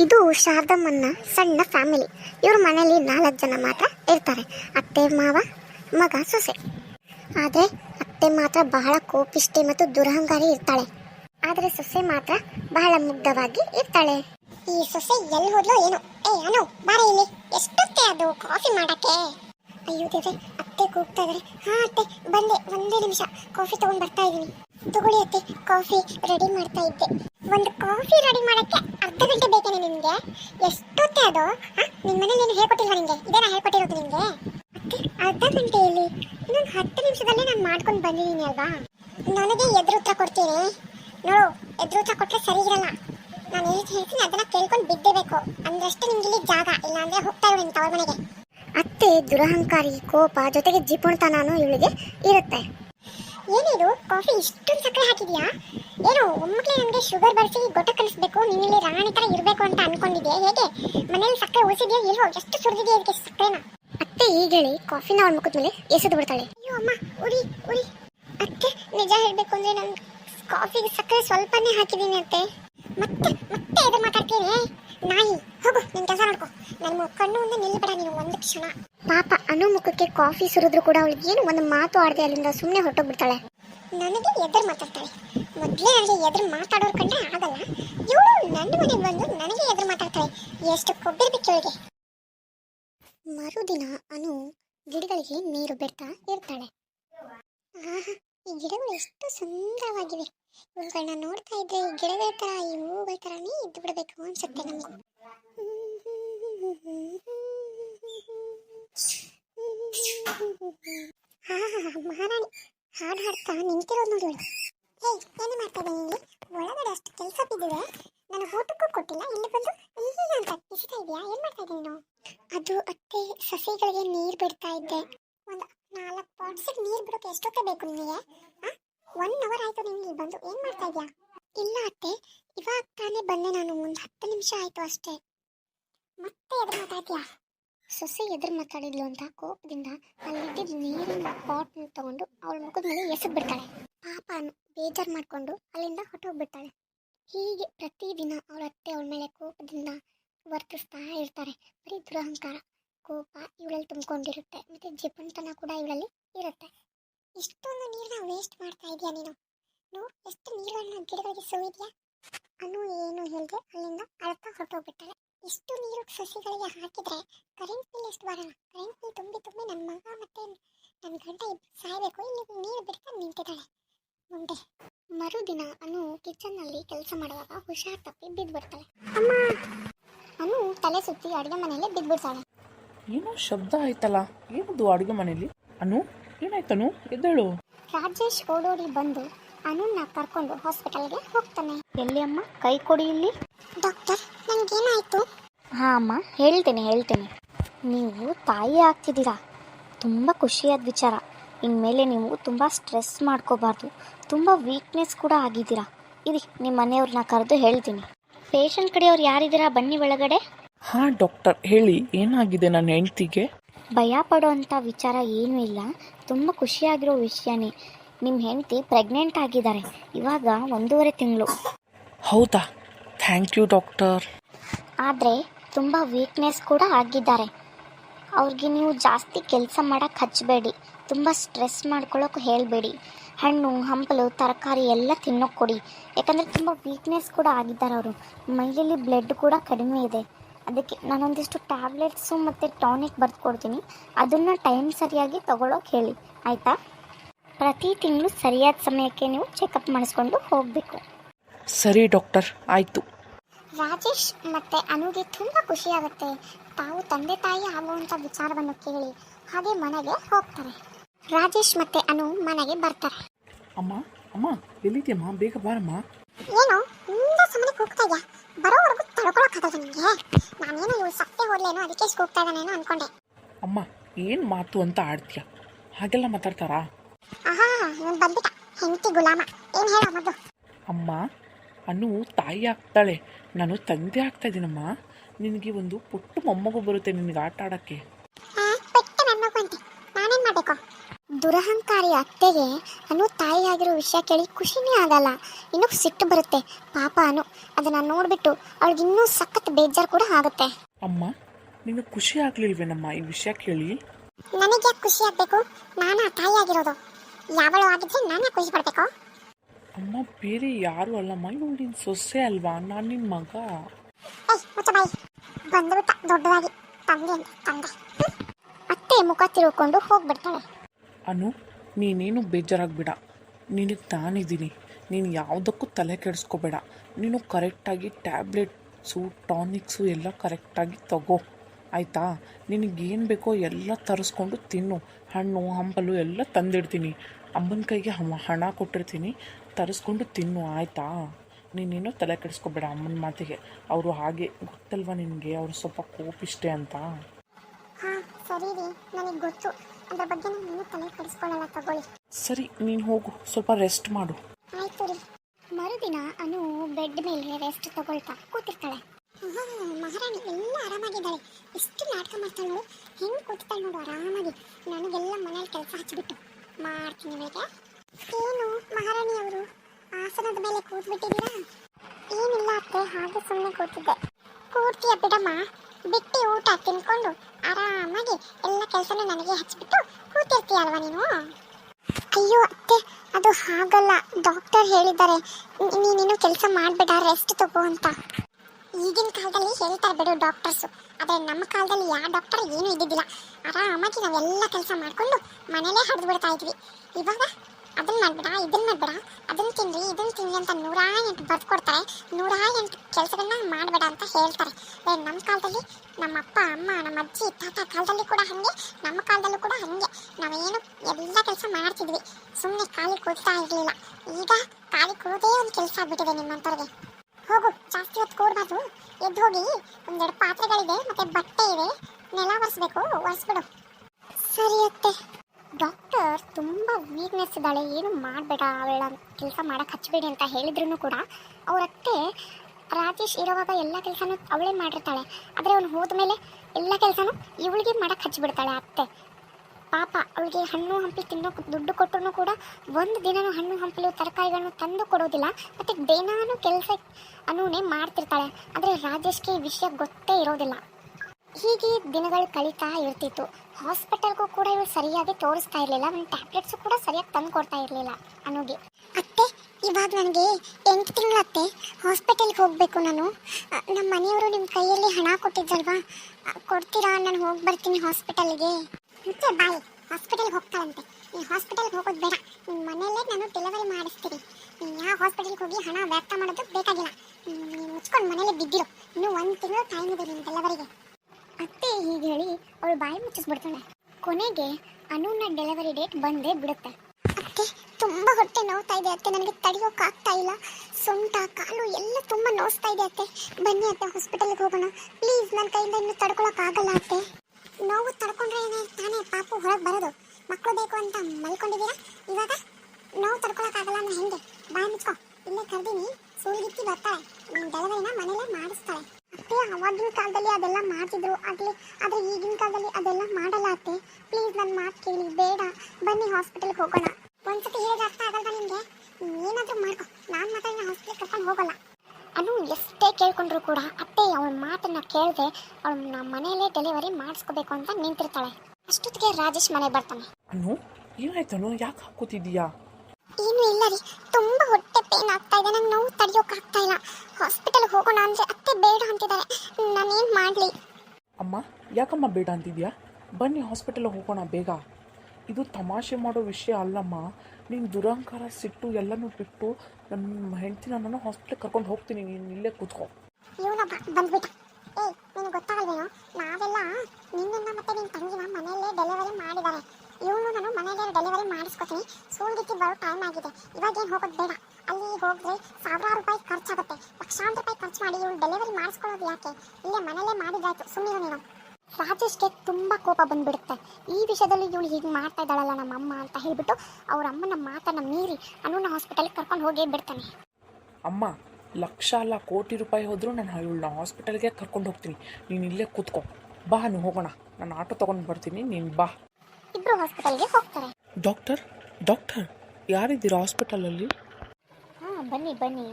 ಇದು ಶಾರದಮ್ಮನ ಸಣ್ಣ ಫ್ಯಾಮಿಲಿ. ಇವ್ರ ಮನೆಯಲ್ಲಿ ನಾಲ್ಕು ಜನ ಮಾತ್ರ ಇರ್ತಾರೆ. ಅತ್ತೆ, ಮಾವ, ಮಗ, ಸೊಸೆ. ಆದರೆ ಅತ್ತೆ ಮಾತ್ರ ಬಹಳ ಕೋಪಿಷ್ಠೆ ಮತ್ತು ದುರಹಂಕಾರಿ ಇರ್ತಾಳೆ. ಆದರೆ ಸೊಸೆ ಮಾತ್ರ ಬಹಳ ಮುಗ್ಧವಾಗಿ ಇರ್ತಾಳೆ. ಈ ಸೊಸೆ ಎಲ್ಲಿ ಹೋದ್ಲೋ ಏನು. ಏ, ಅನು, ಬಾರೆ ಇಲ್ಲಿ. ಎಷ್ಟೊತ್ತೆ ಅದು ಕಾಫಿ ಮಾಡಕ್ಕೆ? ಅಯ್ಯೋ ದೇವ್ರೆ, ಅತ್ತೆ ಕೂಗ್ತಾ ಇದಾರೆ. ಹಾ, ಅತ್ತೆ, ಬಂದೆ. ಒಂದೇ ನಿಮಿಷ. ಕಾಫಿ ತಗೊಂಡ್ ಬರ್ತಾ ಇದೀನಿ. ತಗೊಳ್ಳಿ ಅತ್ತೆ, ಕಾಫಿ ರೆಡಿ ಮಾಡ್ತಾ ಇದ್ದೆ. ಒಂದು ಕಾಫಿ ರೆಡಿ ಮಾಡಕ್ಕೆ ಅರ್ಧ ಗಂಟೆ ಬೇಕೇನೆ ನಿಮ್ಗೆ ಎಷ್ಟೊತ್ತೆ ಅದು? ನಿನ್ ಮನೇಲಿ ಏನು ಹೇಳ್ಕೊಟ್ಟಿಲ್ವಾ ನಿಂಗೆ? ಇದೇನಾ ಹೇಳ್ಕೊಟ್ಟಿರೋದು ನಿಂಗೆ. ಅತ್ತೆ ಅರ್ಧ ಗಂಟೆಯಲ್ಲಿ ಇನ್ನೊಂದು ಹತ್ತು ನಿಮಿಷದಲ್ಲೇ ನಾನು ಮಾಡ್ಕೊಂಡು ಬಂದಿದ್ದೀನಿ ಅಲ್ವಾ? ನನಗೆ ಎದುರು ಉತ್ತರ ಕೊಡ್ತೀನಿ ನೋಡು, ಎದುರು ಉತ್ತರ ಕೊಟ್ರೆ ಸರಿ ಇರಲ್ಲ. ನಾನು ಏನು ಹೇಳ್ತೀನಿ ಅದನ್ನ ಕೇಳ್ಕೊಂಡು ಬಿದ್ದೇಬೇಕು ಅಂದ್ರಷ್ಟು ನಿಮ್ಗೆ ಇಲ್ಲಿ ಜಾಗ ಇಲ್ಲ ಅಂದ್ರೆ ಹೋಗ್ತಾ ಇರೋ ನಿನ್ನ ತವ್ರ ಮನೆಗೆ. ಅತ್ತೆ ದುರಹಂಕಾರಿ ಕೋಪ ಜೊತೆಗೆ ಜಿಪುಣತನೂ ಇವಳಿಗೆ ಇರುತ್ತೆ ಏನಿದು ಕಾಫಿ ಇಷ್ಟೊಂದು ಸಕ್ಕರೆ ಹಾಕಿದ್ಯಾ ಏನು ಒಮ್ಮಕ್ಲೆ ನನಗೆ ಶುಗರ್ ಬರ್ಸಿ ಗೊಟ್ಟ ಕಲಿಸ್ಬೇಕು ನೀನಿಲ್ಲಿ ರಾಣಿ ತರ ಇರಬೇಕು ಅಂತ ಅನ್ಕೊಂಡಿದ್ಯಾ? ಹೇಗೆ? ಮನೇಲಿ ಸಕ್ಕರೆ ಉಳಿಸಿದ್ಯಾ? ಇಲ್ವೋ? ಎಷ್ಟು ಸುರಿದಿದೆಯಾ ಅದಕ್ಕೆ ಸಕ್ಕರೆನ? ಅತ್ತೆ ಈಗ ಹೇಳಿ ಕಾಫಿನ ಅವ್ರ ಮುಖದ ಮೇಲೆ ಎಸೆದು ಬಿಡ್ತಾಳೆ. ಅಯ್ಯೋ ಅಮ್ಮ ಉರಿ ಉರಿ. ಅತ್ತೆ ನಿಜ ಹೇಳ್ಬೇಕು ಅಂದ್ರೆ ನಾನು ಕಾಫಿಗೆ ಸಕ್ಕರೆ ಸ್ವಲ್ಪನೇ ಹಾಕಿದ್ದೀನಿ ಅತ್ತೆ. ಮತ್ತೆ ಮತ್ತೆ ಇದು ಮಾತಾಡ್ತೀನಿ ನಾಯಿ. ಹೋಗು ನಿನ್ ಕೆಲಸ ಮಾಡ್ಕೊ. ನನ್ನ ಕಣ್ಣು ಮುಂದೆ ನಿಲ್ಬೇಡ ನೀನು ಒಂದು ಕ್ಷಣ. ಪಾಪ ಅನು ಮುಖಕ್ಕೆ ಕಾಫಿ ಸುರಿದ್ರು ಕೂಡ ಅವಳಿಗೆ ಏನು ಒಂದು ಮಾತು ಆಡದೆ ಅಲ್ಲಿಂದ ಸುಮ್ಮನೆ ಹೊರಟೋಗ್ಬಿಡ್ತಾಳೆ. ನನಗೆ ಎದುರು ಮಾತಾಡ್ತಾಳೆ. ಮೊದಲೇ ನನಗೆ ಎದುರು ಮಾತಾಡೋರು ಕಂಡ್ರೆ ಆಗಲ್ಲ. ಇವಳು ನನ್ನ ಮನೆಗೆ ಬಂದು ನನಗೆ ಎದುರು ಮಾತಾಡ್ತಾಳೆ ಎಷ್ಟು ಕೊಬ್ಬಿರ್ಬೇಕು ಇವಳಿಗೆ ಮರುದಿನ ಅನು ಗಿಡಗಳಿಗೆ ನೀರು ಬಿಡ್ತಾ ಇರ್ತಾಳೆ. ಈ ಗಿಡಗಳು ಎಷ್ಟು ಸುಂದರವಾಗಿವೆ. ಇವುಗಳನ್ನ ನೋಡ್ತಾ ಇದ್ರೆ ಈ ಗಿಡಗಳ ತರ, ಈ ಹೂವುಗಳ ತರನೇ ಇದ್ದು ಬಿಡಬೇಕು ಅನ್ಸುತ್ತೆ ನಮಗೂ. ಹಾ ಮಹಾರಾಣಿ ಹಾಡು ಹಾಡ್ತಾ ನಿಂತಿರೋದು ನೋಡಿ ಏಯ್ ಏನು ಮಾಡ್ತಾ ಇದ್ದೀನಿ ಇಲ್ಲಿ ಒಳಗಡೆ ಅಷ್ಟು ಕೆಲಸ ಬಿದ್ದಿದೆ. ನಾನು ಊಟಕ್ಕೂ ಕೊಟ್ಟಿಲ್ಲ ಇಲ್ಲಿ ಬಂದು ಇಲ್ಲಿ ಅಂತ ಕಿಸಿತಾ ಇದೆಯಾ? ಏನು ಮಾಡ್ತಾ ಇದ್ದೀನಿ ನೀನು? ಅದು ಅತ್ತೆ ಸಸಿಗಳಿಗೆ ನೀರು ಬಿಡ್ತಾ ಇದ್ದೆ. ಒಂದು ನಾಲ್ಕು ಪಾಟ್ಸಿಗೆ ನೀರು ಬಿಡೋಕೆ ಎಷ್ಟೊತ್ತೆ ಬೇಕು ನಿನಗೆ? ಒನ್ ಅವರ್ ಆಯ್ತು ನೀನು ಇಲ್ಲಿ ಬಂದು. ಏನು ಮಾಡ್ತಾ ಇದೆಯಾ? ಇಲ್ಲ ಅತ್ತೆ ಇವಾಗ ತಾನೇ ಬಂದೆ ನಾನು. ಒಂದು ಹತ್ತು ನಿಮಿಷ ಆಯಿತು ಅಷ್ಟೇ. ಮತ್ತೆ ಎದುರು ಮಾತಾಡ್ತೀಯಾ? ಸೊಸೆ ಎದುರು ಮಾತಾಡಿದ್ಲು ಅಂತ ಕೋಪದಿಂದ ಅಲ್ಲಿದ್ದ ನೀರಿನ ಪಾಟ್ ತಗೊಂಡು ಅವಳ ಮುಖದ ಮೇಲೆ ಎಸೆದು ಬಿಡ್ತಾಳೆ ಪಾಪ ಬೇಜಾರು ಮಾಡಿಕೊಂಡು ಅಲ್ಲಿಂದ ಹೊಟ್ಟೋಗ್ಬಿಡ್ತಾಳೆ ಹೀಗೆ ಪ್ರತಿದಿನ ಅವಳ ಅತ್ತೆ ಅವಳ ಮೇಲೆ ಕೋಪದಿಂದ ವರ್ತಿಸ್ತಾ ಇರ್ತಾರೆ. ಬರೀ ದುರಹಂಕಾರ, ಕೋಪ ಇವಳಲ್ಲಿ ತುಂಬಿಕೊಂಡಿರುತ್ತೆ. ಮತ್ತೆ ಜಿಪುಣತನ ಕೂಡ ಇವಳಲ್ಲಿ ಇರುತ್ತೆ. ಇಷ್ಟೊಂದು ನೀರನ್ನ ವೇಸ್ಟ್ ಮಾಡ್ತಾ ಇದೆಯಾ ನೀನು? ನೋಡು ಎಷ್ಟು ನೀರನ್ನ ಗಿಡಗಳಿಗೆ ಸುರಿದ್ಯಾ ಅನು ಏನು ಹೇಳಿದೆ, ಅಲ್ಲಿಂದ ಅರ್ಥ ಹೊರಟೋಗ್ಬಿಟ್ಟಾಳೆ ಇಷ್ಟು ನೀರು ಸಸಿಗಳಿಗೆ ಹಾಕಿದ್ರೆ ಕರೆಂಟ್ ಬಿಲ್ ಎಷ್ಟು ಬರೋಣ ಕರೆಂಟ್ ಬಿಲ್ ತುಂಬಿ ತುಂಬಿ ನನ್ನ ಮಗ ಮತ್ತೆ ನನ್ನ ಗಂಡ ಇಬ್ಬರು ಸಾಯ್ಬೇಕು. ಇಲ್ಲಿ ನೀರು ಬಿಡ್ತಾ ನಿಂತಿದ್ದಾಳೆ ಕಿಚನ್ನಲ್ಲಿ ಕೆಲಸ ಮಾಡುವಾಗ ಹುಷಾರ್ ತಪ್ಪಿ ಬಿದ್ದುಬಿಡ್ತಾಳೆ ಅಮ್ಮ! ಅನು ತಲೆ ಸುತ್ತಿ ಅಡುಗೆ ಮನೆಯಲ್ಲೇ ಬಿದ್ದುಬಿಡ್ತಾಳೆ ಏನೋ ಶಬ್ದ ಆಯ್ತಲ್ಲ? ಏನದು ಅಡುಗೆ ಮನೆಯಲ್ಲಿ? ಅನು ಏನಾಯ್ತನು ಎದ್ದೇಳು. ರಾಜೇಶ್ ಓಡೋಡಿ ಬಂದು ಅನುನ್ನ ಕರ್ಕೊಂಡು ಹಾಸ್ಪಿಟಲ್ಗೆ ಹೋಗ್ತಾನೆ. ಎಲ್ಲಿ ಅಮ್ಮ? ಕೈ ಕೊಡಿ ಇಲ್ಲಿ. ಡಾಕ್ಟರ್ ನನಗೇನಾಯ್ತು ಹಾಂ ಅಮ್ಮ ಹೇಳ್ತೇನೆ ಹೇಳ್ತೇನೆ. ನೀವು ತಾಯಿ ಆಗ್ತಿದ್ದೀರಾ? ತುಂಬ ಖುಷಿಯಾದ ವಿಚಾರ. ಇನ್ಮೇಲೆ ನೀವು ತುಂಬ ಸ್ಟ್ರೆಸ್ ಮಾಡ್ಕೋಬಾರ್ದು. ತುಂಬ ವೀಕ್ನೆಸ್ ಕೂಡ ಆಗಿದ್ದೀರಾ? ಇರಿ ನಿಮ್ಮ ಮನೆಯವ್ರನ್ನ ಕರೆದು ಹೇಳ್ತೀನಿ. ಪೇಷಂಟ್ ಕಡೆಯವ್ರು ಯಾರಿದ್ದೀರಾ? ಬನ್ನಿ ಒಳಗಡೆ. ಹಾ ಡಾಕ್ಟರ್ ಹೇಳಿ ಏನಾಗಿದೆ ನನ್ನ ಹೆಂಡ್ತಿಗೆ? ಭಯ ಪಡೋವಂಥ ವಿಚಾರ ಏನೂ ಇಲ್ಲ. ತುಂಬ ಖುಷಿಯಾಗಿರೋ ವಿಷಯನೇ. ನಿಮ್ಮ ಹೆಂಡತಿ ಪ್ರೆಗ್ನೆಂಟ್ ಆಗಿದ್ದಾರೆ. ಇವಾಗ ಒಂದೂವರೆ ತಿಂಗಳು. ಹೌದಾ? ಥ್ಯಾಂಕ್ ಯು ಡಾಕ್ಟರ್ ಆದರೆ ತುಂಬ ವೀಕ್ನೆಸ್ ಕೂಡ ಆಗಿದ್ದಾರೆ. ಅವ್ರಿಗೆ ನೀವು ಜಾಸ್ತಿ ಕೆಲಸ ಮಾಡೋಕ್ಕೆ ಹಚ್ಚಬೇಡಿ ತುಂಬ ಸ್ಟ್ರೆಸ್ ಮಾಡ್ಕೊಳ್ಳೋಕೆ ಹೇಳಬೇಡಿ. ಹಣ್ಣು ಹಂಪಲು ತರಕಾರಿ ಎಲ್ಲ ತಿನ್ನೋಕೆ ಕೊಡಿ. ಯಾಕಂದರೆ ತುಂಬ ವೀಕ್ನೆಸ್ ಕೂಡ ಆಗಿದ್ದಾರೆ ಅವರು. ಮೈಯಲ್ಲಿ ಬ್ಲಡ್ ಕೂಡ ಕಡಿಮೆ ಇದೆ. ಅದಕ್ಕೆ ನಾನೊಂದಿಷ್ಟು ಟ್ಯಾಬ್ಲೆಟ್ಸು ಮತ್ತು ಟಾನಿಕ್ ಬರೆದುಕೊಡ್ತೀನಿ. ಅದನ್ನು ಟೈಮ್ ಸರಿಯಾಗಿ ತಗೊಳ್ಳೋಕೆ ಹೇಳಿ. ಆಯಿತಾ? ಪ್ರತಿ ತಿಂಗಳು ಸರಿಯಾದ ಸಮಯಕ್ಕೆ ನೀವು ಚೆಕಪ್ ಮಾಡಿಸ್ಕೊಂಡು ಹೋಗಬೇಕು. ಸರಿ ಡಾಕ್ಟರ್ ಆಯಿತು. ರಾಜೇಶ್ ಮತ್ತು ಅನುಗೆ ತುಂಬ ಖುಷಿಯಾಗುತ್ತೆ. ತಾವು ತಂದೆ ತಾಯಿ ಆಗುವಂಥ ವಿಚಾರವನ್ನು ಕೇಳಿ ಹಾಗೆ ಮನೆಗೆ ಹೋಗ್ತಾರೆ. ರಾಜೇಶ್ ಮತ್ತು ಅನು ಮನೆಗೆ ಬರ್ತಾರೆ. ಅಮ್ಮ ಅಮ್ಮ ಎಲ್ಲಿದ್ಯಮ್ಮ ಬೇಗ ಬಾರಮ್ಮ. ಏನು ಹಿಂದೆ ಸುಮ್ಮನೆ ಕೂಗ್ತಾ ಇದೆಯಾ? ಬರೋವರೆಗೂ ತಡ್ಕೊಳಕ್ಕಾಗಲ್ಲ ನಿಮಗೆ? ನಾನೇನೋ ಇವಳು ಸತ್ತೆ ಹೋದ್ಲೇನೋ ಅದಕ್ಕೆ ಕೂಗ್ತಾ ಇದ್ದಾನೇನೋ ಅನ್ಕೊಂಡೆ. ಅಮ್ಮ ಏನು ಮಾತು ಅಂತ ಆಡ್ತೀಯ? ಹಾಗೆಲ್ಲ ಮಾತಾಡ್ತಾರಾ? ಆಹಾ ಇವನು ಬಂದ್ಬಿಟ್ಟ. ಹೆಂಡತಿ ಗುಲಾಮ. ಏನು ಹೇಳ ಮೊದಲು? ಅಮ್ಮ ಅನು ತಾಯಿ ಆಗ್ತಾಳೆ. ನಾನು ತಂದೆ ಆಗ್ತಾ ಇದ್ದೀನಮ್ಮ. ನಿನಗೆ ಒಂದು ಪುಟ್ಟ ಮೊಮ್ಮಗು ಬರುತ್ತೆ ನಿನಗೆ ಆಟ ಆಡೋಕ್ಕೆ ಪೆಟ್ಟ ನನ್ನ ಅಂತೆ ನಾನೇನು ಮಾಡಬೇಕು ದುರಹಂಕಾರಿ ಅತ್ತೆಗೆ ಅನು ತಾಯಿಯಾಗಿರೋ ವಿಷಯ ಕೇಳಿ ಖುಷಿನೇ ಆಗಲ್ಲ. ಇನ್ನೂ ಸಿಟ್ಟು ಬರುತ್ತೆ. ಪಾಪ ಅನು. ಅದನ್ನು ನೋಡಿಬಿಟ್ಟು ಅವಳಿಗೆ ಇನ್ನೂ ಸಖತ್ ಬೇಜಾರು ಕೂಡ ಆಗುತ್ತೆ. ಅಮ್ಮ ನಿನಗೆ ಖುಷಿ ಆಗ್ಲಿಲ್ವೇನಮ್ಮ ಈ ವಿಷಯ ಕೇಳಿ? ನನಗೆ ಖುಷಿ ಆಗಬೇಕು? ನಾನು ತಾಯಿ ಆಗಿರೋದು ಯಾವಳು ಆಗಿದ್ರೆ ನಾನು ಖುಷಿ ಪಡಬೇಕು? ಅಮ್ಮ ಬೇರೆ ಯಾರು ಅಲ್ಲಮ್ಮ. ಇವಳು ನಿನ್ನ ಸೊಸೆ ಅಲ್ವಾ? ನಾನು ನಿನ್ನ ಮಗ. ಏಯ್ ಮುಚ್ಚ ಬಾಯಿ. ಬಂದ್ಬಿಟ್ಟ ದೊಡ್ಡದಾಗಿ. ತಂದೆ ಅಂತ ತಂದೆ. ಅತ್ತೆ ಮುಖ ತಿರುಕೊಂಡು ಹೋಗ್ಬಿಡ್ತಾಳೆ. ಅನು, ನೀನೇನು ಬೇಜಾರಾಗಬೇಡ. ನಿನಗೆ ತಾನಿದ್ದೀನಿ. ನೀನು ಯಾವುದಕ್ಕೂ ತಲೆ ಕೆಡಿಸ್ಕೋಬೇಡ. ನೀನು ಕರೆಕ್ಟಾಗಿ ಟ್ಯಾಬ್ಲೆಟ್ಸು ಟಾನಿಕ್ಸು ಎಲ್ಲ ಕರೆಕ್ಟಾಗಿ ತಗೋ. ಆಯಿತಾ? ನಿನಗೇನು ಬೇಕೋ ಎಲ್ಲ ತರಿಸ್ಕೊಂಡು ತಿನ್ನು. ಹಣ್ಣು, ಹಂಪಲು ಎಲ್ಲ ತಂದಿಡ್ತೀನಿ. ಅಮ್ಮನ ಕೈಗೆ ಹಣ ಕೊಟ್ಟಿರ್ತೀನಿ. ತರಿಸ್ಕೊಂಡು ತಿನ್ನು, ಆಯಿತಾ? ನೀನೇನು ತಲೆ ಕೆಡಿಸ್ಕೋಬೇಡ ಅಮ್ಮನ ಮಾತಿಗೆ. ಅವರು ಹಾಗೆ ಗೊತ್ತಲ್ವಾ ನಿನಗೆ? ಅವರು ಸ್ವಲ್ಪ ಕೋಪಿಷ್ಟೆ ಅಂತ. ಹಾ, ಸರಿ ರೀ. ನನಗೆ ಗೊತ್ತು. ಅದ್ರ ಬಗ್ಗೆ ನೀನು ತಲೆ ಕೆಡಿಸ್ಕೊಳ್ಳಲ್ಲ ತಗೊಳ್ಳಿ. ಸರಿ ನೀನು ಹೋಗು. ಸ್ವಲ್ಪ ರೆಸ್ಟ್ ಮಾಡು. ಆಯ್ತು ರೀ. ಮರುದಿನ ಅನು ಬೆಡ್ ಮೇಲೆ ರೆಸ್ಟ್ ತಗೊಳ್ತಾ ಕೂತಿರ್ತಾಳೆ. ಮಹಾರಾಣಿ ಎಲ್ಲ ಆರಾಮಾಗಿದ್ದಾಳೆ. ಎಷ್ಟು ನಾಟಕ ಮಾಡ್ತಾಳೆ ನೋಡು. ಹೆಂಗ್ ಕೂತಿದ್ದಾಳೆ ನೋಡು ಆರಾಮಾಗಿ. ನನಗೆಲ್ಲ ಮನೇಲಿ ಕೆಲಸ ಹಚ್ಚಿಬಿಟ್ಟು ಮಾಡ್ತೀನಿ ಬೇಕೆ ಏನು ಮಹಾರಾಣಿ ಅವರು? ಆಸನದ ಮೇಲೆ ಕೂತ್ಬಿಟ್ಟಿದ್ದೀರಾ? ಏನಿಲ್ಲ ಅತ್ತೆ ಹಾಗೆ ಸುಮ್ಮನೆ ಕೂತಿದ್ದೆ. ಕೂರ್ತಿಯ ಬಿಡಮ್ಮ. ಬಿಟ್ಟು ಊಟ ತಿನ್ಕೊಂಡು ಆರಾಮಾಗಿ ಎಲ್ಲ ಕೆಲಸನೂ ನನಗೆ ಹಚ್ಚಿಬಿಟ್ಟು ಕೂತಿರ್ತೀಯ ಅಲ್ವಾ ನೀನು? ಅಯ್ಯೋ ಅತ್ತೆ, ಅದು ಹಾಗಲ್ಲ. ಡಾಕ್ಟರ್ ಹೇಳಿದ್ದಾರೆ. ನೀನೇನು ಕೆಲಸ ಮಾಡಬೇಡ, ರೆಸ್ಟ್ ತಗೋ ಅಂತ. ಈಗಿನ ಕಾಲದಲ್ಲಿ ಹೇಳ್ತಾರೆ ಬಿಡು ಡಾಕ್ಟರ್ಸು. ಆದರೆ ನಮ್ಮ ಕಾಲದಲ್ಲಿ ಯಾವ ಡಾಕ್ಟರ್ ಏನೂ ಇದ್ದಿದ್ದಿಲ್ಲ. ಆರಾಮಾಗಿ ನಾವೆಲ್ಲ ಕೆಲಸ ಮಾಡಿಕೊಂಡು ಮನೇಲೇ ಹರಿದು ಬಿಡ್ತಾ ಇದ್ವಿ. ಇವಾಗ ಅದನ್ನ ಮಾಡ್ಬೇಡ, ಇದನ್ನ ಮಾಡ್ಬೇಡ. ಅದನ್ನ ತಿನ್ರಿ, ಇದನ್ನ ತಿನ್ರಿ ಅಂತ ನೂರಾ ಎಂಟು ಬರ್ದು ಕೊಡ್ತಾರೆ. ನೂರಾ ಎಂಟು ಕೆಲಸಗಳನ್ನ ಮಾಡಬೇಡ ಅಂತ ಹೇಳ್ತಾರೆ. ಏ ನಮ್ಮ ಕಾಲದಲ್ಲಿ ನಮ್ಮ ಅಪ್ಪ, ಅಮ್ಮ, ನಮ್ಮ ಅಜ್ಜಿ, ತಾತ ಕಾಲದಲ್ಲಿ ಕೂಡ ಹಾಗೆ, ನಮ್ಮ ಕಾಲದಲ್ಲೂ ಕೂಡ ಹಾಗೆ. ನಾವೇನು ಎಲ್ಲ ಕೆಲಸ ಮಾಡ್ತಿದ್ವಿ. ಸುಮ್ಮನೆ ಖಾಲಿ ಕೂಡ್ತಾ ಇರಲಿಲ್ಲ. ಈಗ ಖಾಲಿ ಕೂದೇ ಒಂದು ಕೆಲಸ ಆಗ್ಬಿಟ್ಟಿದೆ ನಿಮ್ಮಂಥವ್ರಿಗೆ ಹೋಗು, ಜಾಸ್ತಿ ಹೊತ್ತು ಕೂಡಬಾರ್ದು. ಎದ್ದು ಹೋಗಿ ಒಂದೆರಡು ಪಾತ್ರೆಗಳಿದೆ, ಮತ್ತೆ ಬಟ್ಟೆ ಇದೆ. ನೆಲ ಒರೆಸ್ಬೇಕು, ಒರೆಸ್ಬಿಡು. ಸರಿ ಅತ್ತೆ. ಡಾಕ್ಟರ್ ತುಂಬ ವೀಕ್ನೆಸ್ ಇದ್ದಾಳೆ. ಏನು ಮಾಡಬೇಡ ಅವಳ ಕೆಲಸ ಮಾಡಕ್ಕೆ ಹಚ್ಚಬೇಡಿ ಅಂತ ಹೇಳಿದ್ರು ಕೂಡ ಅವ್ರ ರಾಜೇಶ್ ಇರೋವಾಗ ಎಲ್ಲ ಕೆಲಸನೂ ಅವಳೇ ಮಾಡಿರ್ತಾಳೆ. ಆದರೆ ಅವನು ಹೋದ ಮೇಲೆ ಎಲ್ಲ ಕೆಲಸನೂ ಇವಳಿಗೆ ಮಾಡಕ್ಕೆ ಹಚ್ಚಿಬಿಡ್ತಾಳೆ ಅತ್ತೆ. ಪಾಪ ಅವಳಿಗೆ ಹಣ್ಣು ಹಂಪಲು ತಿನ್ನೋಕೆ ದುಡ್ಡು ಕೊಟ್ಟರು ಕೂಡ ಒಂದು ದಿನನೂ ಹಣ್ಣು, ಹಂಪಲು ತರಕಾರಿಗಳನ್ನು ತಂದು ಕೊಡೋದಿಲ್ಲ. ಮತ್ತು ದಿನಾನು ಕೆಲಸ ಅನ್ನೂನೇ ಮಾಡ್ತಿರ್ತಾಳೆ. ಆದರೆ ರಾಜೇಶ್ಗೆ ಈ ವಿಷಯ ಗೊತ್ತೇ ಇರೋದಿಲ್ಲ. ಹೀಗೆ ದಿನಗಳು ಕಳೀತಾ ಇರ್ತಿತ್ತು. ಹಾಸ್ಪಿಟಲ್ಗೂ ಕೂಡ ಇವಳು ಸರಿಯಾಗಿ ತೋರಿಸ್ತಾ ಇರಲಿಲ್ಲ. ಒಂದು ಟ್ಯಾಬ್ಲೆಟ್ಸು ಕೂಡ ಸರಿಯಾಗಿ ತಂದು ಕೊಡ್ತಾ ಇರಲಿಲ್ಲ ಅನ್ನೋಗೆ ಅತ್ತೆ ಇವಾಗ ನನಗೆ ಎಂಟು ತಿಂಗಳು ಅತ್ತೆ. ಹಾಸ್ಪಿಟಲ್ಗೆ ಹೋಗಬೇಕು ನಾನು. ನಮ್ಮ ಮನೆಯವರು ನಿಮ್ಮ ಕೈಯಲ್ಲಿ ಹಣ ಕೊಟ್ಟಿದ್ದಲ್ವಾ? ಕೊಡ್ತೀರಾ ನಾನು ಹೋಗಿ ಬರ್ತೀನಿ ಹಾಸ್ಪಿಟಲ್ಗೆ. ಮತ್ತೆ ಬಾಯಿ. ಹಾಸ್ಪಿಟಲ್ಗೆ ಹೋಗ್ತಾಳಂತೆ. ನೀನು ಹಾಸ್ಪಿಟಲ್ಗೆ ಹೋಗೋದು ಬೇಡ. ನಿಮ್ಮ ಮನೆಯಲ್ಲೇ ನಾನು ಡೆಲಿವರಿ ಮಾಡಿಸ್ತೀನಿ. ನೀನು ಯಾವ ಹಾಸ್ಪಿಟಲ್ಗೆ ಹೋಗಿ ಹಣ ವ್ಯರ್ಥ ಮಾಡೋದು ಬೇಕಾಗಿಲ್ಲ. ನೀನು ಮುಚ್ಕೊಂಡು ಮನೇಲಿ ಬಿದ್ದಿರು. ಇನ್ನೂ ಒಂದು ತಿಂಗಳು ಟೈಮ್ ಇದೆ ನಿನ್ನ ಡೆಲಿವರಿಗೆ ಅತ್ತೆ ಹೀಗೆ ಹೇಳಿ ಅವಳು ಬಾಯಿ ಮುಚ್ಚಿಸ್ಬಿಡ್ತಾಳೆ. ಕೊನೆಗೆ ಅನುನ ಡೆಲಿವರಿ ಡೇಟ್ ಬಂದೇ ಬಿಡುತ್ತೆ. ಅತ್ತೆ, ತುಂಬಾ ಹೊಟ್ಟೆ ನೋವ್ತಾ ಇದೆ ಅತ್ತೆ. ನನಗೆ ತಡೆಯೋಕೆ ಆಗ್ತಾ ಇಲ್ಲ. ಸೊಂಟ, ಕಾಲು ಎಲ್ಲ ತುಂಬಾ ನೋಸ್ತಾ ಇದೆ ಅತ್ತೆ. ಬನ್ನಿ ಅತ್ತೆ ಹಾಸ್ಪಿಟಲ್ಗೆ ಹೋಗೋಣ. ಪ್ಲೀಸ್ ನನ್ನ ಕೈಯಿಂದ ಇನ್ನು ತಡ್ಕೊಳಕ್ ಆಗಲ್ಲ ಅತ್ತೆ. ನೋವು ತಡ್ಕೊಂಡ್ರೆ ತಾನೇ ಪಾಪು ಹೊರಗೆ ಬರೋದು. ಮಕ್ಕಳು ಬೇಕು ಅಂತ ಮಲ್ಕೊಂಡಿದ್ದೀರಾ? ಇವಾಗ? ನೋವು ತಡ್ಕೊಳಕ್ ಆಗಲ್ಲ ಅಂದ್ರೆ ಹೆಂಗೆ? ಬಾಯಿ ಮುಚ್ಕೋ. ಇಲ್ಲೇ ಕರ್ದೀನಿ. ಸೂಲ್ಗಿತ್ತಿ ಬರ್ತಾಳೆ. ನಿನ್ನ ಡೆಲಿವರಿನ ಮನೇಲೆ ಮಾಡಿಸ್ತಾಳೆ. ಅತ್ತೆ, ಅವಾಗಿನ ಕಾಲದಲ್ಲಿ ಅದೆಲ್ಲ ಮಾಡ್ತಿದ್ರು. ಆಗ್ಲಿ ಆದ್ರೆ ಈಗಿನ ಕಾಲದಲ್ಲಿ ಅದೆಲ್ಲ ಮಾಡಲ್ಲ ಅತ್ತೆ. ಪ್ಲೀಸ್ ನನ್ನ ಮಾತು ಕೇಳಿ, ಬೇಡ. ಬನ್ನಿ ಹಾಸ್ಪಿಟಲ್ಗೆ ಹೋಗೋಣ. ಒಂದ್ಸತಿ ಹೇಳಿದ್ರೆ ಅರ್ಥ ಆಗಲ್ವಾ ನಿಮಗೆ? ಏನಾದರೂ ಮಾಡ್ಕೊ. ನಾನು ಮಾತ್ರ ಹಾಸ್ಪಿಟಲ್ ಕರ್ಕೊಂಡು ಹೋಗಲ್ಲ. ಅದು ಎಷ್ಟೇ ಕೇಳ್ಕೊಂಡ್ರು ಕೂಡ ಅತ್ತೆ ಅವಳ ಮಾತನ್ನ ಕೇಳದೆ ನಮ್ಮ ಮನೆಯಲ್ಲೇ ಡೆಲಿವರಿ ಮಾಡಿಸ್ಕೋಬೇಕು ಅಂತ ನಿಂತಿರ್ತಾಳೆ. ಅಷ್ಟೊತ್ತಿಗೆ ರಾಜೇಶ್ ಮನೆ ಬರ್ತಾನೆ. ಅನು, ಏನಾಯ್ತನು? ಯಾಕೆ ಹಾಕೋತಿದ್ದೀಯಾ ಏನು ಇಲ್ಲ ರೀ. ತುಂಬಾ ಹೊಟ್ಟೆ ಪೇನ್ ಆಗ್ತಾ ಇದೆ. ನಂಗೆ ನೋವು ತಡೆಯೋಕೆ ಆಗ್ತಾ ಇಲ್ಲ. ಹಾಸ್ಪಿಟಲ್ಗೆ ಹೋಗೋಣ ಅಂದ್ರೆ ಅತ್ತೆ ಬೇಡ ಅಂತಿದ್ದಾರೆ. ನಾನೇನು ಮಾಡಲಿ? ಅಮ್ಮ ಯಾಕಮ್ಮ ಬೇಡ ಅಂತಿದ್ಯಾ? ಬನ್ನಿ ಹಾಸ್ಪಿಟಲ್ಗೆ ಹೋಗೋಣ ಬೇಗ. ಇದು ತಮಾಷೆ ಮಾಡೋ ವಿಷಯ ಅಲ್ಲಮ್ಮ. ನೀನು ದುರಹಂಕಾರ ಸಿಟ್ಟು ಎಲ್ಲನೂ ಬಿಟ್ಟು ನನ್ನ ಹೆಂಡತಿ ನಾನು ಹಾಸ್ಪಿಟ್ಲಿಗೆ ಕರ್ಕೊಂಡು ಹೋಗ್ತೀನಿ. ನೀನು ಇಲ್ಲೇ ಕೂತ್ಕೋ. ಇವನೊಬ್ಬ ಬಂದ್ಬಿಟ್ಟ. ಏಯ್ ನಿನಗೆ ಗೊತ್ತಾಗಲ್ವೇನೋ? ನಾವೆಲ್ಲ ನಿನ್ನನ್ನ ಮತ್ತೆ ನಿನ್ನ ತಂಗಿನ ಮನೆಯಲ್ಲೇ ಡೆಲಿವರಿ ಮಾಡಿದ್ದಾರೆ. ಇವನು ನಾನು ಮನೆಯಲ್ಲೇ ಡೆಲಿವರಿ ಮಾಡಿಸ್ಕೊತೀನಿ. ಸೂಲ್ಗಿತ್ತಿ ಬರೋ ಟೈಮ್ ಆಗಿದೆ. ಇವಾಗ ಏನು ಹೋಗೋದು ಬೇಡ. ಅಲ್ಲಿ ಹೋಗ್ರೆ ಸಾವಿರಾರು ರೂಪಾಯಿ ಖರ್ಚಾಗುತ್ತೆ. ಲಕ್ಷಾಂತರ ರೂಪಾಯಿ ಖರ್ಚು ಮಾಡಿ ಇವನು ಡೆಲಿವರಿ ಮಾಡಿಸ್ಕೊಳ್ಳೋದು ಯಾಕೆ? ಇಲ್ಲೇ ಮನೆಯಲ್ಲೇ ಮಾಡಿದ್ರಾಯ್ತು ಸುಮ್ಮನೆ ನೀನು. ರಾಜೇಶ್ಗೆ ತುಂಬ ಕೋಪ ಬಂದ್ಬಿಡುತ್ತೆ. ಈ ವಿಷಯದಲ್ಲಿ ಇವಳು ಹೀಗೆ ಮಾಡ್ತಾ ಇದ್ದಾಳಲ್ಲ ನಮ್ಮ ಅಮ್ಮ ಅಂತ ಹೇಳ್ಬಿಟ್ಟು ಅವ್ರ ಅಮ್ಮನ ಮಾತನ್ನು ಮೀರಿ ಅನುನ ಹಾಸ್ಪಿಟಲ್ಗೆ ಕರ್ಕೊಂಡು ಹೋಗೇ ಬಿಡ್ತಾನೆ. ಅಮ್ಮ, ಲಕ್ಷ ಅಲ್ಲ ಕೋಟಿ ರೂಪಾಯಿ ಹೋದರೂ ನಾನು ಇವಳನ್ನ ಹಾಸ್ಪಿಟಲ್ಗೆ ಕರ್ಕೊಂಡು ಹೋಗ್ತೀನಿ. ನೀನು ಇಲ್ಲೇ ಕೂತ್ಕೊ. ಬಾ, ನಾನು ಹೋಗೋಣ. ನಾನು ಆಟೋ ತೊಗೊಂಡು ಬರ್ತೀನಿ. ನೀನು ಬಾ. ಇಬ್ರು ಹಾಸ್ಪಿಟಲ್ಗೆ ಹೋಗ್ತಾರೆ. ಡಾಕ್ಟರ್ ಡಾಕ್ಟರ್ ಯಾರಿದ್ದೀರಾ ಹಾಸ್ಪಿಟಲಲ್ಲಿ ಹಾ ಬನ್ನಿ ಬನ್ನಿ.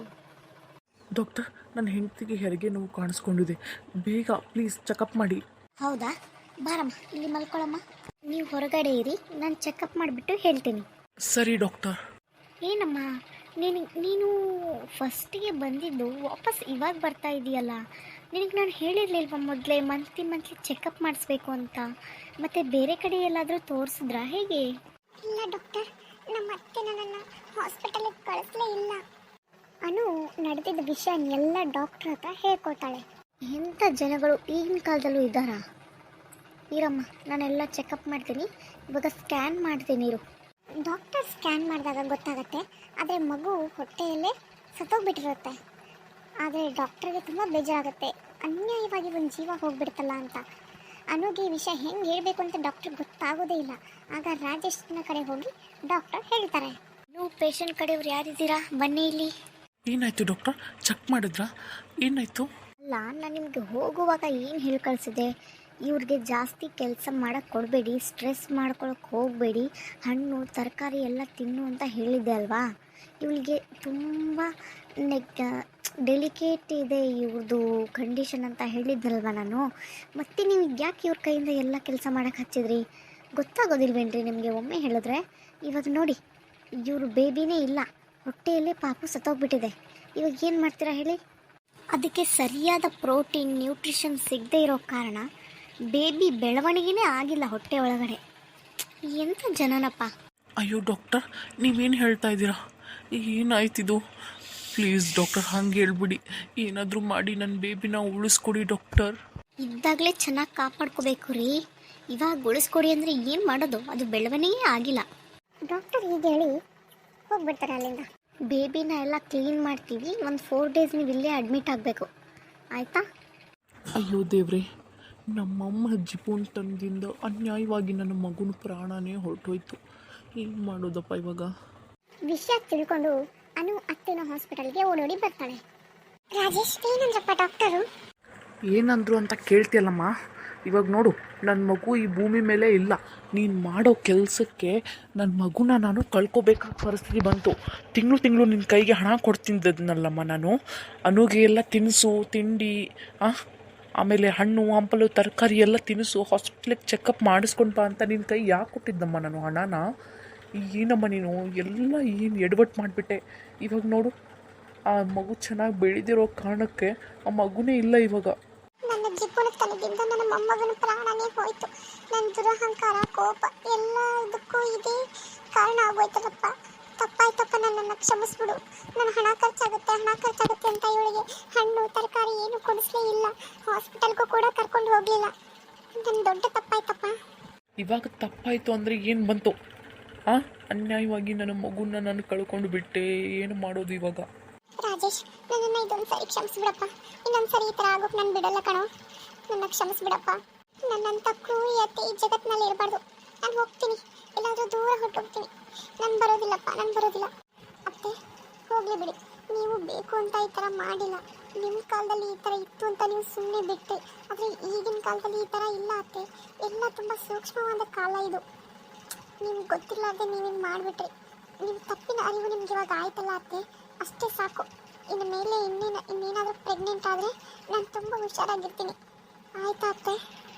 ಡಾಕ್ಟರ್ ನನ್ನ ಹೆಂಡತಿಗೆ ಹೆರಿಗೆ ನೋವು ಕಾಣಿಸ್ಕೊಂಡಿದೆ. ಬೇಗ ಪ್ಲೀಸ್ ಚೆಕಪ್ ಮಾಡಿ. ಹೌದಾ? ಬಾರಮ್ಮ ಇಲ್ಲಿ ಮಲ್ಕೊಳ್ಳಮ್ಮ ನೀವು ಹೊರಗಡೆ ಇರಿ ನಾನು ಚೆಕಪ್ ಮಾಡಿಬಿಟ್ಟು ಹೇಳ್ತೀನಿ. ಸರಿ ಡಾಕ್ಟರ್ ಏನಮ್ಮ ನೀನು ನೀನು ಫಸ್ಟಿಗೆ ಬಂದಿದ್ದು ವಾಪಸ್ ಇವಾಗ ಬರ್ತಾ ಇದೆಯಲ್ಲ? ನಿನಗೆ ನಾನು ಹೇಳಿರಲಿಲ್ವ ಮೊದಲೇ ಮಂತ್ಲಿ ಮಂತ್ಲಿ ಚೆಕಪ್ ಮಾಡಿಸ್ಬೇಕು ಅಂತ? ಮತ್ತೆ ಬೇರೆ ಕಡೆ ಎಲ್ಲಾದರೂ ತೋರಿಸಿದ್ರಾ ಹೇಗೆ? ಇಲ್ಲ ಡಾಕ್ಟರ್ ನಮ್ಮ ಅತ್ತೆ ನನ್ನನ್ನು ಹಾಸ್ಪಿಟಲಿಗೆ ಕಳಿಸ್ಲೇ ಇಲ್ಲ. ಅನು ನಡೆದಿದ್ದ ವಿಷಯ ಎಲ್ಲ ಡಾಕ್ಟ್ರ್ ಹತ್ರ ಹೇಳ್ಕೊಳ್ತಾಳೆ ಎಂಥ ಜನಗಳು ಈಗಿನ ಕಾಲದಲ್ಲೂ ಇದ್ದಾರಾ? ಇರಮ್ಮ ನಾನೆಲ್ಲ ಚೆಕಪ್ ಮಾಡ್ತೀನಿ. ಇವಾಗ ಸ್ಕ್ಯಾನ್ ಮಾಡ್ತೀನಿ ಇರು. ಡಾಕ್ಟರ್ ಸ್ಕ್ಯಾನ್ ಮಾಡಿದಾಗ ಗೊತ್ತಾಗತ್ತೆ ಆದರೆ ಮಗು ಹೊಟ್ಟೆಯಲ್ಲೇ ಸತ್ತೋಗ್ಬಿಟ್ಟಿರುತ್ತೆ. ಆದರೆ ಡಾಕ್ಟರ್ಗೆ ತುಂಬ ಬೇಜಾರಾಗುತ್ತೆ. ಅನ್ಯಾಯವಾಗಿ ಒಂದು ಜೀವ ಹೋಗ್ಬಿಡ್ತಲ್ಲ ಅಂತ. ಅನುಗೆ ಈ ವಿಷಯ ಹೆಂಗೆ ಹೇಳಬೇಕು ಅಂತ ಡಾಕ್ಟರ್ ಗೊತ್ತಾಗೋದೇ ಇಲ್ಲ. ಆಗ ರಾಜೇಶ್ನ ಕಡೆ ಹೋಗಿ ಡಾಕ್ಟರ್ ಹೇಳ್ತಾರೆ. ನೀವು ಪೇಷಂಟ್ ಕಡೆಯವ್ರು ಯಾರಿದ್ದೀರಾ? ಬನ್ನಿ ಇಲ್ಲಿ. ಏನಾಯ್ತು ಡಾಕ್ಟರ್? ಚೆಕ್ ಮಾಡಿದ್ರಾ? ಏನಾಯ್ತು? ಅಲ್ಲ ನಾನು ನಿಮಗೆ ಹೋಗುವಾಗ ಏನು ಹೇಳಿ ಕಳಿಸಿದೆ? ಇವ್ರಿಗೆ ಜಾಸ್ತಿ ಕೆಲಸ ಮಾಡೋಕ್ಕೆ ಕೊಡಬೇಡಿ ಸ್ಟ್ರೆಸ್ ಮಾಡ್ಕೊಳಕ್ಕೆ ಹೋಗಬೇಡಿ ಹಣ್ಣು ತರಕಾರಿ ಎಲ್ಲ ತಿನ್ನು ಅಂತ ಹೇಳಿದ್ದೆ ಅಲ್ವಾ? ಇವಳಿಗೆ ತುಂಬ ನೆಗ್ ಡೆಲಿಕೇಟ್ ಇದೆ ಇವ್ರದ್ದು ಕಂಡೀಷನ್ ಅಂತ ಹೇಳಿದ್ದಲ್ವ ನಾನು? ಮತ್ತೆ ನೀವು ಯಾಕೆ ಇವ್ರ ಕೈಯಿಂದ ಎಲ್ಲ ಕೆಲಸ ಮಾಡೋಕ್ಕೆ ಹಚ್ಚಿದ್ರಿ? ಗೊತ್ತಾಗೋದಿಲ್ವೇನ್ರಿ ನಿಮಗೆ ಒಮ್ಮೆ ಹೇಳಿದ್ರೆ? ಇವಾಗ ನೋಡಿ, ಇವರು ಬೇಬಿನೇ ಇಲ್ಲ. ಹೊಟ್ಟೆಯಲ್ಲೇ ಪಾಪು ಸತ್ತೋಗ್ಬಿಟ್ಟಿದೆ. ಇವಾಗ ಏನು ಮಾಡ್ತೀರಾ ಹೇಳಿ? ಅದಕ್ಕೆ ಸರಿಯಾದ ಪ್ರೋಟೀನ್ ನ್ಯೂಟ್ರಿಷನ್ ಸಿಗದೇ ಇರೋ ಕಾರಣ ಬೇಬಿ ಬೆಳವಣಿಗೆನೇ ಆಗಿಲ್ಲ ಹೊಟ್ಟೆ ಒಳಗಡೆ. ಎಂಥ ಜನನಪ್ಪ? ಅಯ್ಯೋ ಡಾಕ್ಟರ್ ನೀವೇನು ಹೇಳ್ತಾ ಇದ್ದೀರಾ? ಏನಾಯ್ತಿದು? ಪ್ಲೀಸ್ ಡಾಕ್ಟರ್ ಹಂಗೆ ಹೇಳ್ಬಿಡಿ. ಏನಾದರೂ ಮಾಡಿ ನನ್ನ ಬೇಬಿನ ಉಳಿಸ್ಕೊಡಿ ಡಾಕ್ಟರ್ ಇದ್ದಾಗಲೇ ಚೆನ್ನಾಗಿ ಕಾಪಾಡ್ಕೋಬೇಕು ರೀ. ಇವಾಗ ಉಳಿಸ್ಕೊಡಿ ಅಂದರೆ ಏನು ಮಾಡೋದು? ಅದು ಬೆಳವಣಿಗೆ ಆಗಿಲ್ಲ. ಡಾಕ್ಟರ್ ಹೀಗೆ ಹೇಳಿ ಹೋಗ್ಬಿಡ್ತಾರೆ ಅಲ್ಲಿಂದ. ಬೇಬಿನ ಎಲ್ಲ ಕ್ಲೀನ್ ಮಾಡ್ತೀವಿ. ಒಂದು ಫೋರ್ ಡೇಸ್ ನೀವು ಇಲ್ಲೇ ಅಡ್ಮಿಟ್ ಆಗಬೇಕು. ಆಯಿತಾ? ಅಯ್ಯೋ ದೇವ್ರೆ ನಮ್ಮಮ್ಮ ಫೋನ್ ತಂದಿಂದ ಅನ್ಯಾಯವಾಗಿ ನನ್ನ ಮಗುನ ಪ್ರಾಣನೇ ಹೊರಟೋಯ್ತು. ಏನು ಮಾಡೋದಪ್ಪ ಇವಾಗ? ವಿಷಯ ತಿಳ್ಕೊಂಡು ಅನು ಅತ್ತಿನ ಹಾಸ್ಪಿಟಲ್ಗೆ ಓಡೋಡಿ ಬರ್ತಾಳೆ. ರಾಜೇಶ್, ಏನಂದ್ರಪ್ಪ ಡಾಕ್ಟರು? ಏನಂದ್ರು ಅಂತ ಕೇಳ್ತಿಯಲ್ಲಮ್ಮ? ಇವಾಗ ನೋಡು ನನ್ನ ಮಗು ಈ ಭೂಮಿ ಮೇಲೆ ಇಲ್ಲ. ನೀನು ಮಾಡೋ ಕೆಲಸಕ್ಕೆ ನನ್ನ ಮಗುನ ನಾನು ಕಳ್ಕೊಬೇಕಾದ ಪರಿಸ್ಥಿತಿ ಬಂತು. ತಿಂಗಳು ತಿಂಗಳು ನಿನ್ನ ಕೈಗೆ ಹಣ ಕೊಡ್ತಿದ್ದದ್ನಲ್ಲಮ್ಮ ನಾನು. ಅನುಗೆ ಎಲ್ಲ ತಿನಿಸು, ತಿಂಡಿ ಆಮೇಲೆ ಹಣ್ಣು, ಹಂಪಲು, ತರಕಾರಿ ಎಲ್ಲ ತಿನಿಸು ಹಾಸ್ಪಿಟ್ಲಿಗೆ ಚೆಕಪ್ ಮಾಡಿಸ್ಕೊಂಡು ಬಾ ಅಂತ ನಿನ್ನ ಕೈ ಯಾಕೆ ಕೊಟ್ಟಿದ್ದಮ್ಮ ನಾನು ಹಣನ? ಏನಮ್ಮ ನೀನು ಎಲ್ಲ ಏನು ಎಡವಟ್ಟು ಮಾಡಿಬಿಟ್ಟೆ. ಇವಾಗ ನೋಡು ಆ ಮಗು ಚೆನ್ನಾಗಿ ಬೆಳೆದಿರೋ ಕಾರಣಕ್ಕೆ ಆ ಮಗುನೇ ಇಲ್ಲ ಇವಾಗ. ನನ್ನ ಜೀವನ ತನದಿಂದ ನನ್ನ ಮೊಮ್ಮಗನ ಪ್ರಾಣನೇ ಹೋಯ್ತು. ನನ್ನ ದುರಹಂಕಾರ ಕೋಪ ಎಲ್ಲ ಇದಕ್ಕೂ ಇದೇ ಕಾರಣ ಆಗೋಯ್ತಲ್ಲಪ್ಪ. ತಪ್ಪಾಯ್ತಪ್ಪ ನನ್ನನ್ನು ಕ್ಷಮಿಸ್ಬಿಡು. ನನ್ನ ಹಣ ಖರ್ಚಾಗುತ್ತೆ ಹಣ ಖರ್ಚಾಗುತ್ತೆ ಅಂತ ಇವಳಿಗೆ ಹಣ್ಣು ತರಕಾರಿ ಏನು ಕೊಡಿಸ್ಲೇ ಇಲ್ಲ. ಹಾಸ್ಪಿಟಲ್ಗೂ ಕೂಡ ಕರ್ಕೊಂಡು ಹೋಗಲಿಲ್ಲ. ನನ್ನ ದೊಡ್ಡ ತಪ್ಪಾಯ್ತಪ್ಪ. ಇವಾಗ ತಪ್ಪಾಯಿತು ಅಂದರೆ ಏನು ಬಂತು? ಆ? ಅನ್ಯಾಯವಾಗಿ ನನ್ನ ಮಗುನ ನಾನು ಕಳ್ಕೊಂಡು ಬಿಟ್ಟೆ. ಏನು ಮಾಡೋದು ಇವಾಗ? ರಾಜೇಶ್, ನನ್ನನ್ನು ಇದೊಂದು ಸರಿ ಕ್ಷಮಿಸ್ಬಿಡಪ್ಪ. ಇನ್ನೊಂದು ಸರಿ ಈ ಥರ ಆಗೋಕೆ ನಾನು ಬಿಡಲ್ಲ ಕಣೋ. ನನ್ನ ಕ್ಷಮಿಸ್ಬಿಡಪ್ಪ. ನನ್ನಂಥ ಕ್ರೂಯತೆ ಈ ಜಗತ್ತಿನಲ್ಲಿ ಇರಬಾರ್ದು. ನಾನು ಹೋಗ್ತೀನಿ. ಎಲ್ಲಾದರೂ ದೂರ ಹೊರಟೋಗ್ತೀನಿ. ನಾನು ಬರೋದಿಲ್ಲಪ್ಪ, ನಾನು ಬರೋದಿಲ್ಲ. ಅತ್ತೆ, ಹೋಗಲಿ ಬಿಡಿ. ನೀವು ಬೇಕು ಅಂತ ಈ ಥರ ಮಾಡಿಲ್ಲ. ನಿಮ್ಮ ಕಾಲದಲ್ಲಿ ಈ ಥರ ಇತ್ತು ಅಂತ ನೀವು ಸುಮ್ಮನೆ ಬಿಟ್ಟೆ. ಆದರೆ ಈಗಿನ ಕಾಲದಲ್ಲಿ ಈ ಥರ ಇಲ್ಲ ಅತ್ತೆ. ಎಲ್ಲ ತುಂಬ ಸೂಕ್ಷ್ಮವಾದ ಕಾಲ ಇದು. ನಿಮ್ಗೆ ಗೊತ್ತಿಲ್ಲದೆ ನೀವೇನು ಮಾಡಿಬಿಟ್ರಿ. ನಿಮ್ಮ ತಪ್ಪಿನ ಅರಿವು ನಿಮ್ಗೆ ಇವಾಗ ಆಯ್ತಲ್ಲ ಅತ್ತೆ? ಅಷ್ಟೇ ಸಾಕು. ಇನ್ನು ಮೇಲೆ ಇನ್ನೇನು, ಇನ್ನೇನಾದರೂ ಪ್ರೆಗ್ನೆಂಟ್ ಆದರೆ ನಾನು ತುಂಬ ಹುಷಾರಾಗಿರ್ತೀನಿ. ಆಯ್ತಾ ಅತ್ತೆ?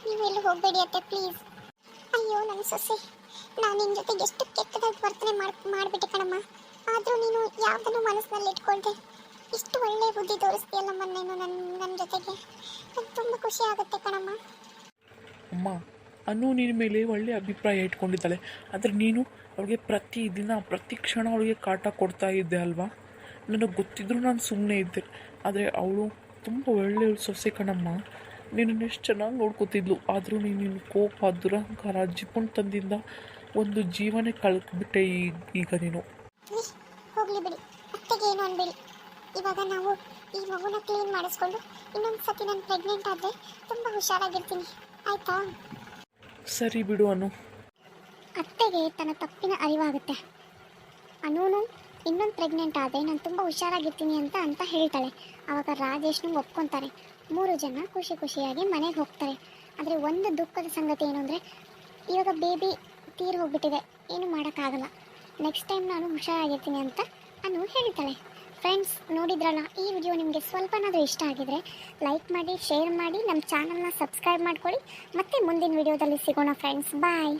ನೀವು ಹೋಗಬೇಡಿ ಅತ್ತೆ ಪ್ಲೀಸ್ ಅಯ್ಯೋ, ನನ್ನ ಸೊಸೆ. ನಾನು ನಿನ್ನ ಜೊತೆಗೆ ಎಷ್ಟು ಕೆಟ್ಟದಾಗಿ ವರ್ತನೆ ಮಾಡಿ, ಮಾಡಿಬಿಟ್ಟೆ ಕಣಮ್ಮ. ಆದರೂ ನೀನು ಯಾವುದನ್ನು ಮನಸ್ಸಿನಲ್ಲಿ ಇಟ್ಕೊಳ್ದೆ? ಇಷ್ಟು ಒಳ್ಳೆ ಬುದ್ಧಿ ತೋರಿಸ್ತೀಯಲ್ಲಮ್ಮ ನೀನು ನನ್ನ ನನ್ನ ಜೊತೆಗೆ. ನಂಗೆ ತುಂಬ ಖುಷಿ ಆಗುತ್ತೆ ಕಣಮ್ಮ. ಅನು ನಿನ್ನ ಮೇಲೆ ಒಳ್ಳೆ ಅಭಿಪ್ರಾಯ ಇಟ್ಕೊಂಡಿದ್ದಾಳೆ. ಆದರೆ ನೀನು ಅವಳಿಗೆ ಪ್ರತಿ ದಿನ, ಪ್ರತಿ ಕ್ಷಣ ಅವಳಿಗೆ ಕಾಟ ಕೊಡ್ತಾ ಇದ್ದೆ ಅಲ್ವಾ? ನನಗೆ ಗೊತ್ತಿದ್ರು ನಾನು ಸುಮ್ಮನೆ ಇದ್ದೆ. ಆದರೆ ಅವಳು ತುಂಬ ಒಳ್ಳೆಯ ಸೊಸೆ ಕಣಮ್ಮ. ನೀನು ಎಷ್ಟು ಚೆನ್ನಾಗಿ ನೋಡ್ಕೊತಿದ್ಲು. ಆದರೂ ನೀನು ನಿನ್ನ ಕೋಪ, ದುರಹಂಕಾರ ಜಿಪುಣ್ ತಂದಿಂದ ಒಂದು ಜೀವನೇ ಕಳ್ಕೊಬಿಟ್ಟೆ ಈಗ ಈಗ ನೀನು. ಹೋಗ್ಲಿ ಬಿಡಿ. ಅತ್ತೆಗೆ ಏನು ಅನ್ಬೇಡಿ. ಇವಾಗ ನಾವು ಈ ಮಗುನ ಕ್ಲೀನ್ ಮಾಡಿಸ್ಕೊಂಡು ಇನ್ನೊಂದು ಸತಿ ನಾನು ಪ್ರೆಗ್ನೆಂಟ್ ಆದರೆ ತುಂಬ ಹುಷಾರಾಗಿರ್ತೀನಿ. ಆಯ್ತಾ? ಸರಿ ಬಿಡು ಅನು. ಅತ್ತೆಗೆ ತನ್ನ ತಪ್ಪಿನ ಅರಿವಾಗುತ್ತೆ. ಅನೂನು ಇನ್ನೊಂದು ಪ್ರೆಗ್ನೆಂಟ್ ಆದರೆ ನಾನು ತುಂಬ ಹುಷಾರಾಗಿರ್ತೀನಿ ಅಂತ ಅಂತ ಹೇಳ್ತಾಳೆ. ಆವಾಗ ರಾಜೇಶ್ನು ಒಪ್ಕೊತಾರೆ. ಮೂರು ಜನ ಖುಷಿ ಖುಷಿಯಾಗಿ ಮನೆಗೆ ಹೋಗ್ತಾರೆ. ಆದರೆ ಒಂದು ದುಃಖದ ಸಂಗತಿ ಏನು ಅಂದರೆ, ಇವಾಗ ಬೇಬಿ ತೀರ್ ಹೋಗ್ಬಿಟ್ಟಿದೆ. ಏನು ಮಾಡೋಕ್ಕಾಗಲ್ಲ. ನೆಕ್ಸ್ಟ್ ಟೈಮ್ ನಾನು ಹುಷಾರಾಗಿರ್ತೀನಿ ಅಂತ ಅನು ಹೇಳ್ತಾಳೆ. ಫ್ರೆಂಡ್ಸ್ ನೋಡಿದ್ರಲ್ಲ, ಈ ವಿಡಿಯೋ ನಿಮಗೆ ಸ್ವಲ್ಪನಾದರೂ ಇಷ್ಟ ಆಗಿದ್ರೆ ಲೈಕ್ ಮಾಡಿ ಶೇರ್ ಮಾಡಿ ನಮ್ಮ ಚಾನಲ್ನ ಸಬ್ಸ್ಕ್ರೈಬ್ ಮಾಡ್ಕೊಳ್ಳಿ. ಮತ್ತೆ ಮುಂದಿನ ವಿಡಿಯೋದಲ್ಲಿ ಸಿಗೋಣ ಫ್ರೆಂಡ್ಸ್ ಬಾಯ್